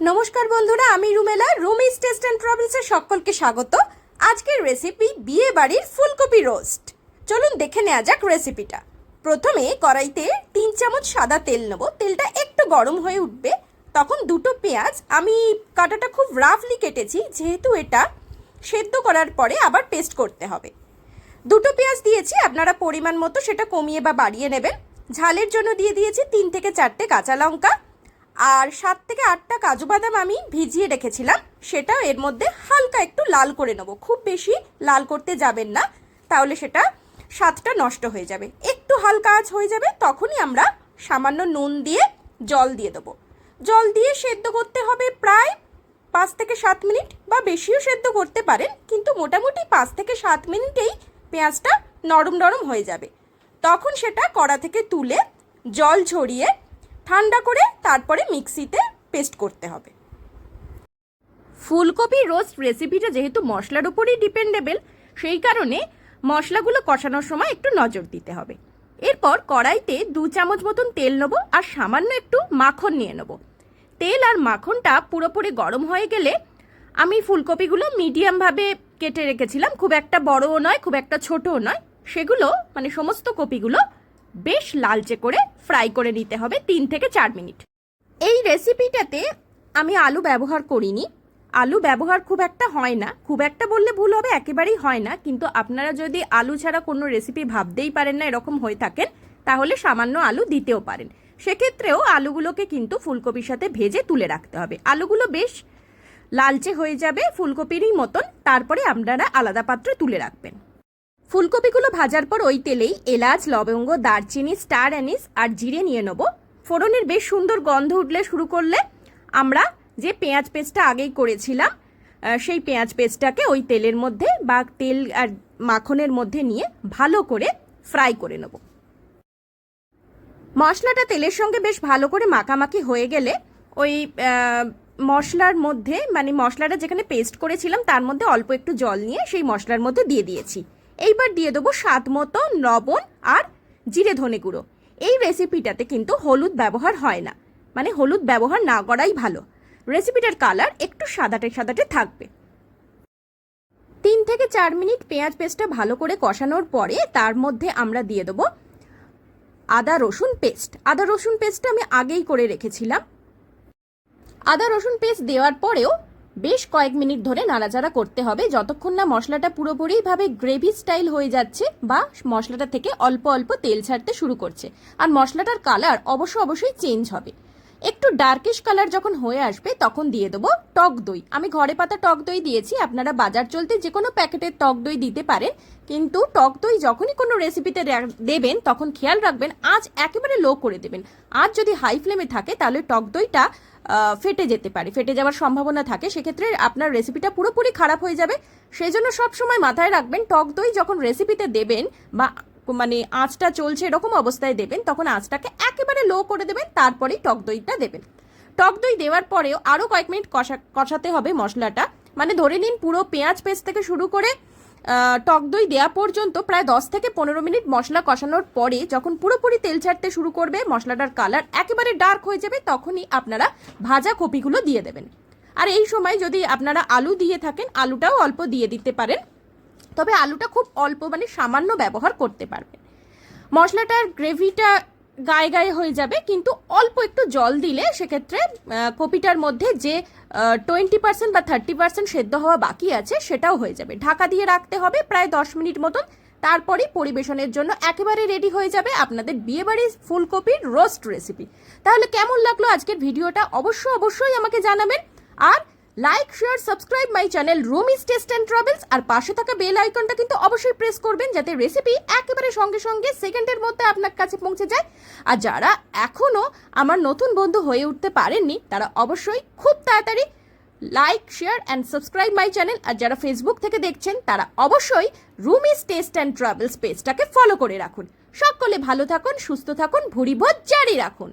নমস্কার বন্ধুরা, আমি রুমেলা রুমিস টেস্ট অ্যান্ড ট্রাভেলসের সকলকে স্বাগত। আজকের রেসিপি বিয়ে বাড়ির ফুলকপি রোস্ট চলুন দেখে নেওয়া যাক রেসিপিটা প্রথমে কড়াইতে তিন চামচ সাদা তেল নেব। তেলটা একটু গরম হয়ে উঠবে। তখন দুটো পেঁয়াজ, আমি কাটাটা খুব রাফলি কেটেছি, যেহেতু এটা সেদ্ধ করার পরে আবার পেস্ট করতে হবে। দুটো পেঁয়াজ দিয়েছি, আপনারা পরিমাণ মতো সেটা কমিয়ে বা বাড়িয়ে নেবেন। ঝালের জন্য দিয়ে দিয়েছি তিন থেকে চারটে কাঁচা লঙ্কা। আর সাত থেকে আটটা কাজু বাদাম আমি ভিজিয়ে রেখেছিলাম। সেটাও এর মধ্যে হালকা একটু লাল করে নেব। খুব বেশি লাল করতে যাবেন না, তাহলে সেটা স্বাদটা নষ্ট হয়ে যাবে। একটু হালকা আঁচ হয়ে যাবে, তখনই আমরা সামান্য নুন দিয়ে জল দিয়ে দেবো। জল দিয়ে সেদ্ধ করতে হবে প্রায় পাঁচ থেকে সাত মিনিট বা বেশিও সেদ্ধ করতে পারেন, কিন্তু মোটামুটি পাঁচ থেকে সাত মিনিটেই পেঁয়াজটা নরম নরম হয়ে যাবে। তখন সেটা কড়া থেকে তুলে জল ঝরিয়ে ঠান্ডা করে তারপরে মিক্সিতে পেস্ট করতে হবে। ফুলকপি রোস্ট রেসিপিটা যেহেতু মশলার উপরেই ডিপেন্ডেবল, সেই কারণে মশলাগুলো কষানোর সময় একটু নজর দিতে হবে। এরপর কড়াইতে দু চামচ মতন তেল নেব আর সামান্য একটু মাখন নিয়ে নেব। তেল আর মাখনটা পুরোপুরি গরম হয়ে গেলে আমি ফুলকপিগুলো মিডিয়ামভাবে কেটে রেখেছিলাম, খুব একটা বড়ও নয়, খুব একটা ছোটও নয়। সেগুলো মানে সমস্ত কপিগুলো বেশ লালচে করে ফ্রাই করে নিতে হবে তিন থেকে চার মিনিট। এই রেসিপিটাতে আমি আলু ব্যবহার করিনি। আলু ব্যবহার খুব একটা হয় না। খুব একটা বললে ভুল হবে, একেবারেই হয় না। কিন্তু আপনারা যদি আলু ছাড়া কোনো রেসিপি ভাবতেই পারেন না, এরকম হয়ে থাকেন, তাহলে সামান্য আলু দিতেও পারেন। সেক্ষেত্রেও আলুগুলোকে কিন্তু ফুলকপির সাথে ভেজে তুলে রাখতে হবে। আলুগুলো বেশ লালচে হয়ে যাবে ফুলকপিরই মতন। তারপরে আপনারা আলাদা পাত্রে তুলে রাখবেন। ফুলকপিগুলো ভাজার পর ওই তেলেই এলাচ, লবঙ্গ, দারচিনি, স্টার অ্যানিস আর জিরে নিয়ে নেব। ফোড়নের বেশ সুন্দর গন্ধ উঠলে শুরু করলে আমরা যে পেঁয়াজ পেস্টটা আগেই করেছিলাম সেই পেঁয়াজ পেস্টটাকে ওই তেলের মধ্যে বা তেল আর মাখনের মধ্যে নিয়ে ভালো করে ফ্রাই করে নেব। মশলাটা তেলের সঙ্গে বেশ ভালো করে মাখামাখি হয়ে গেলে ওই মশলার মধ্যে মানে মশলাটা যেখানে পেস্ট করেছিলাম তার মধ্যে অল্প একটু জল নিয়ে সেই মশলার মধ্যে দিয়ে দিয়েছি। এইবার দিয়ে দেবো স্বাদ মতো লবণ আর জিরে ধনে গুঁড়ো। এই রেসিপিটাতে কিন্তু হলুদ ব্যবহার হয় না। মানে হলুদ ব্যবহার না করাই ভালো। রেসিপিটার কালার একটু সাদাটে সাদাটে থাকবে। তিন থেকে চার মিনিট পেঁয়াজ পেস্টটা ভালো করে কষানোর পরে তার মধ্যে আমরা দিয়ে দেবো আদা রসুন পেস্ট। আদা রসুন পেস্টটা আমি আগেই করে রেখেছিলাম। আদা রসুন পেস্ট দেওয়ার পরেও বেশ কয়েক মিনিট ধরে নাড়াচাড়া করতে হবে। যতক্ষণ না মশলাটা পুরোপুরিভাবে গ্রেভি স্টাইল হয়ে যাচ্ছে বা মশলাটা থেকে অল্প অল্প তেল ছাড়তে শুরু করছে। আর মশলাটার কালার অবশ্য অবশ্যই চেঞ্জ হবে। একটু ডার্কিশ কালার যখন হয়ে আসবে, তখন দিয়ে দেবো টক দই। আমি ঘরে পাতা টক দই দিয়েছি, আপনারা বাজার চলতে যে কোনো প্যাকেটের টক দই দিতে পারেন। কিন্তু টক দই যখনই কোনো রেসিপিতে দেবেন, তখন খেয়াল রাখবেন, আজ একেবারে লো করে দেবেন। আজ যদি হাই ফ্লেমে থাকে, তাহলে টক দইটা ফেটে যেতে পারে। ফেটে যাওয়ার সম্ভাবনা থাকে। সেক্ষেত্রে আপনার রেসিপিটা পুরোপুরি খারাপ হয়ে যাবে। সেই জন্য সবসময় মাথায় রাখবেন, টক দই যখন রেসিপিতে দেবেন বা মানে আঁচটা চলছে এরকম অবস্থায় দেবেন, তখন আঁচটাকে একেবারে লো করে দেবেন, তারপরেই টক দইটা দেবেন। টক দই দেওয়ার পরেও আরও কয়েক মিনিট কষা, কষাতে হবে মশলাটা। মানে ধরে নিন পুরো পেঁয়াজ পেস্ট থেকে শুরু করে টক দই দেওয়া পর্যন্ত প্রায় দশ থেকে পনেরো মিনিট মশলা কষানোর পরে যখন পুরোপুরি তেল ছাড়তে শুরু করবে, মশলাটার কালার একেবারে ডার্ক হয়ে যাবে, তখনই আপনারা ভাজা কপিগুলো দিয়ে দেবেন। আর এই সময় যদি আপনারা আলু দিয়ে থাকেন, আলুটাও অল্প দিয়ে দিতে পারেন। তবে আলুটা খুব অল্প মানে সামান্য ব্যবহার করতে পারবেন। মশলাটার গ্রেভিটা গায়ে গায়ে হয়ে যাবে, কিন্তু অল্প একটু জল দিলে সেক্ষেত্রে কপিটার মধ্যে যে টোয়েন্টি পার্সেন্ট বা থার্টি পার্সেন্ট সেদ্ধ হওয়া বাকি আছে সেটাও হয়ে যাবে। ঢাকা দিয়ে রাখতে হবে প্রায় দশ মিনিট মতন, তারপরেই পরিবেশনের জন্য একেবারে রেডি হয়ে যাবে আপনাদের বিয়েবাড়ির ফুলকপির রোস্ট রেসিপি তাহলে কেমন লাগল আজকের ভিডিওটা? অবশ্য অবশ্যই আমাকে জানাবেন। আর like share subscribe my channel Rumis taste and travels আর পাশে থাকা বেল আইকনটা কিন্তু অবশ্যই প্রেস করবেন যাতে রেসিপি একেবারে সঙ্গে সঙ্গে সেকেন্ডের মধ্যে আপনার কাছে পৌঁছে যায়। আর যারা এখনও আমার নতুন বন্ধু হয়ে উঠতে পারেননি, তারা অবশ্যই খুব তাড়াতাড়ি like share and subscribe my channel আর যারা ফেসবুক থেকে দেখছেন, তারা অবশ্যই রুমিস টেস্ট অ্যান্ড ট্রাভেলস পেজটাকে ফলো করে রাখুন। সকলে ভালো থাকুন, সুস্থ থাকুন ভুরিভোজ জারি রাখুন।